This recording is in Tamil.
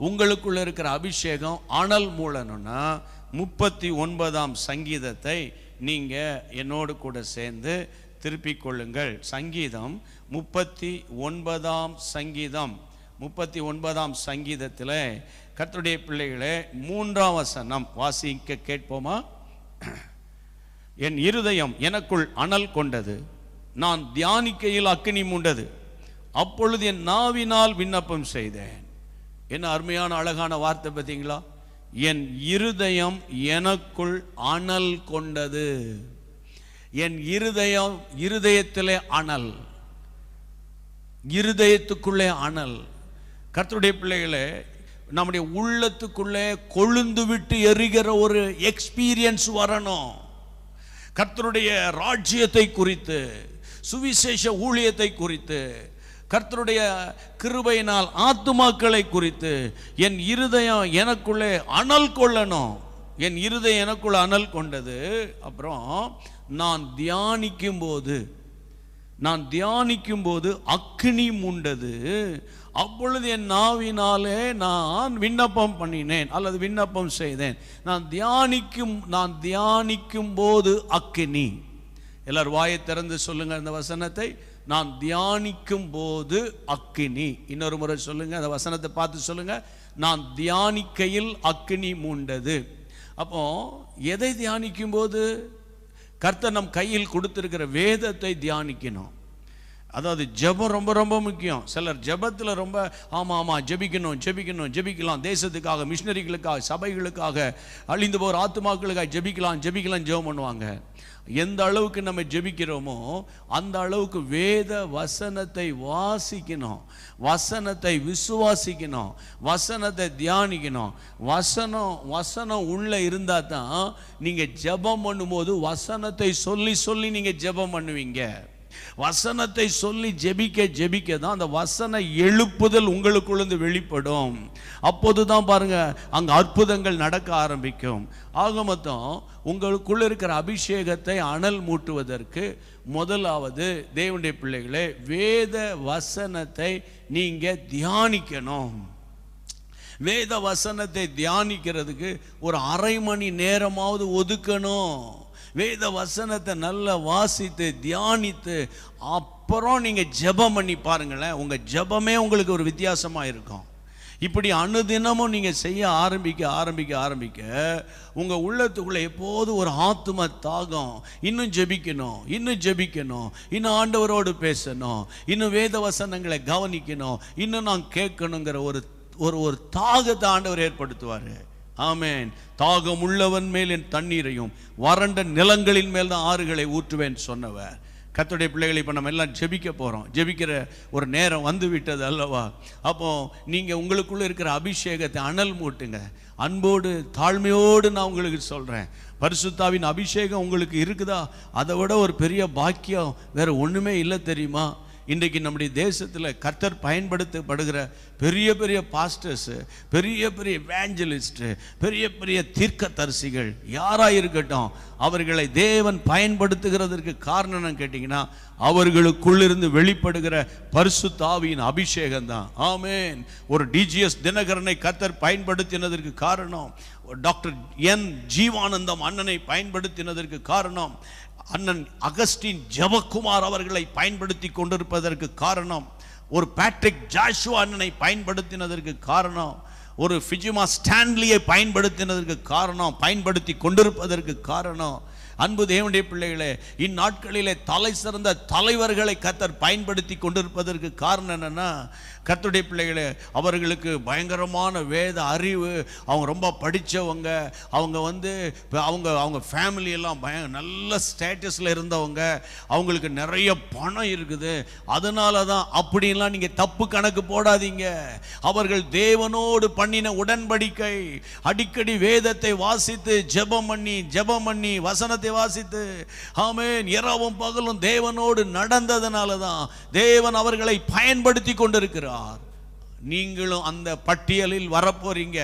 உங்களுக்குள்ள இருக்கிற அபிஷேகம் அனல் மூலணும்னா முப்பத்தி ஒன்பதாம் சங்கீதத்தை நீங்க என்னோடு கூட சேர்ந்து திருப்பிக் கொள்ளுங்கள். சங்கீதம் முப்பத்தி ஒன்பதாம் சங்கீதம். முப்பத்தி ஒன்பதாம் சங்கீதத்தில் கத்துடைய பிள்ளைகளே மூன்றாம் வசனம் வாசிக்க கேட்போமா? என் இருதயம் எனக்குள் அனல் கொண்டது. நான் தியானிக்கையில் அக்கினி மூண்டது. அப்பொழுது என் நாவினால் விண்ணப்பம் செய்தேன். என்ன அருமையான அழகான வார்த்தை பார்த்தீங்களா? என் இருதயம் எனக்குள் அனல் கொண்டது. என் இருதயம் இருதயத்திலே அனல். இருதயத்துக்குள்ளே அனல். கர்த்தருடைய பிள்ளைகளே நம்முடைய உள்ளத்துக்குள்ளே கொழுந்து விட்டு எரிகிற ஒரு எக்ஸ்பீரியன்ஸ் வரணும். கர்த்தருடைய ராஜ்யத்தை குறித்து சுவிசேஷ ஊழியத்தை குறித்து கர்த்தருடைய கிருபையினால் ஆத்துமாக்களை குறித்து என் இருதயம் எனக்குள்ளே அனல் கொள்ளணும். என் இருதயம் எனக்குள்ள அனல் கொண்டது. அப்புறம் நான் தியானிக்கும் போது நான் தியானிக்கும் போது அக்னி மூண்டது. அப்பொழுது என் நாவினாலே நான் விண்ணப்பம் பண்ணினேன் அல்லது விண்ணப்பம் செய்தேன். நான் தியானிக்கும் நான் தியானிக்கும் போது அக்கினி எல்லார் வாயை திறந்து சொல்லுங்கள் அந்த வசனத்தை. நான் தியானிக்கும் போது அக்கினி இன்னொரு முறை சொல்லுங்க அந்த வசனத்தை பார்த்து சொல்லுங்க. நான் தியானிக்கையில் அக்கினி மூண்டது. அப்போ எதை தியானிக்கும் போது கர்த்தர் நம் கையில் கொடுத்துருக்கிற வேதத்தை தியானிக்கணும். அதாவது ஜெபம் ரொம்ப ரொம்ப முக்கியம். சிலர் ஜெபத்தில் ரொம்ப ஆமாம் ஆமாம் ஜெபிக்கணும் ஜெபிக்கணும் ஜெபிக்கலாம். தேசத்துக்காக மிஷினரிகளுக்காக சபைகளுக்காக அழிந்து போகிற ஆத்துமாக்களுக்காக ஜெபிக்கலாம் ஜெபிக்கலாம் ஜெபம் பண்ணுவாங்க. எந்த அளவுக்கு நம்ம ஜெபிக்கிறோமோ அந்த அளவுக்கு வேத வசனத்தை வாசிக்கணும். வசனத்தை விசுவாசிக்கணும். வசனத்தை தியானிக்கணும். வசனம் வசனம் உள்ளே இருந்தால் தான் நீங்கள் ஜெபம் பண்ணும்போது வசனத்தை சொல்லி சொல்லி நீங்கள் ஜெபம் பண்ணுவீங்க. வசனத்தை சொல்லி ஜெபிக்க ஜெபிக்க தான் அந்த வசன எழுப்புதல் உங்களுக்குள்ளேருந்து வெளிப்படும். அப்போது தான் பாருங்க அங்கே அற்புதங்கள் நடக்க ஆரம்பிக்கும். ஆக மொத்தம் உங்களுக்குள்ள இருக்கிற அபிஷேகத்தை அனல் மூட்டுவதற்கு முதலாவது தேவனுடைய பிள்ளைகளே வேத வசனத்தை நீங்க தியானிக்கணும். வேத வசனத்தை தியானிக்கிறதுக்கு ஒரு அரை மணி நேரமாவது ஒதுக்கணும். வேத வசனத்தை நல்லா வாசித்து தியானித்து அப்புறம் நீங்கள் ஜெபம் பண்ணி பாருங்களேன் உங்கள் ஜெபமே உங்களுக்கு ஒரு வித்தியாசமாக இருக்கும். இப்படி அனுதினமும் நீங்கள் செய்ய ஆரம்பிக்க ஆரம்பிக்க ஆரம்பிக்க உங்கள் உள்ளத்துக்குள்ளே எப்போது ஒரு ஆத்தும தாகம் இன்னும் ஜெபிக்கணும் இன்னும் ஜெபிக்கணும் இன்னும் ஆண்டவரோடு பேசணும் இன்னும் வேத வசனங்களை கவனிக்கணும் இன்னும் நான் கேட்கணுங்கிற ஒரு ஒரு ஒரு தாகத்தை ஆண்டவர் ஏற்படுத்துவார். ஆமேன். தாகம் உள்ளவன் மேல் என் தண்ணீரையும் வறண்ட நிலங்களின் மேல் தான் ஆறுகளை ஊற்றுவேன் சொன்னவர். கத்துடைய பிள்ளைகளை இப்போ நம்ம எல்லாம் ஜெபிக்க போகிறோம் ஜெபிக்கிற ஒரு நேரம் வந்து விட்டது அல்லவா? அப்போ நீங்கள் உங்களுக்குள்ளே இருக்கிற அபிஷேகத்தை அனல் மூட்டுங்க. அன்போடு தாழ்மையோடு நான் உங்களுக்கு சொல்கிறேன் பரிசுத்தாவின் அபிஷேகம் உங்களுக்கு இருக்குதா? அதை விட ஒரு பெரிய பாக்கியம் வேறு ஒன்றுமே இல்லை தெரியுமா? இன்றைக்கு நம்முடைய தேசத்தில் கர்த்தர் பயன்படுத்தப்படுகிற பெரிய பெரிய பாஸ்டர்ஸு பெரிய பெரிய வேஞ்சலிஸ்ட்டு பெரிய பெரிய தீர்க்கதரிசிகள் யாராக இருக்கட்டும் அவர்களை தேவன் பயன்படுத்துகிறதற்கு காரணம் என்னன்னு கேட்டிங்கன்னா அவர்களுக்குள்ளிருந்து வெளிப்படுகிற பரிசுத்தாவியின் அபிஷேகம் தான் ஆமேன். ஒரு டிஜிஎஸ் தினகரனை கத்தர் பயன்படுத்தினதற்கு காரணம் டாக்டர் என் ஜீவானந்தம் அண்ணனை பயன்படுத்தினதற்கு காரணம் அண்ணன் அகஸ்டின் ஜெவக்குமார் அவர்களை பயன்படுத்தி கொண்டிருப்பதற்கு காரணம் ஒரு பேட்ரிக் ஜாஷுவா அண்ணனை பயன்படுத்தினதற்கு காரணம் ஒரு ஃபிஜிமா ஸ்டான்லியை பயன்படுத்தினதற்கு காரணம் பயன்படுத்தி கொண்டிருப்பதற்கு காரணம் அன்பு தேவனுடைய பிள்ளைகளே இந்நாட்களிலே தலை சிறந்த தலைவர்களை கத்தர் பயன்படுத்தி கொண்டிருப்பதற்கு காரணம் என்னென்னா கத்துடைய பிள்ளைகளே அவர்களுக்கு பயங்கரமான வேத அறிவு அவங்க ரொம்ப படித்தவங்க அவங்க வந்து அவங்க அவங்க ஃபேமிலியெல்லாம் பய நல்ல ஸ்டேட்டஸில் இருந்தவங்க அவங்களுக்கு நிறைய பணம் இருக்குது. அதனால தான் அப்படின்லாம் நீங்கள் தப்பு கணக்கு போடாதீங்க. அவர்கள் தேவனோடு பண்ணின உடன்படிக்கை அடிக்கடி வேதத்தை வாசித்து ஜெபம் பண்ணி ஜெபம் பண்ணி வசனத்தை வாசித்து ஆமேன். இரவும் பகலும் தேவனோடு நடந்ததுனால தான் தேவன் அவர்களை பயன்படுத்தி கொண்டிருக்கிறார். நீங்களும் அந்த பட்டியலில் வரப்போறீங்க.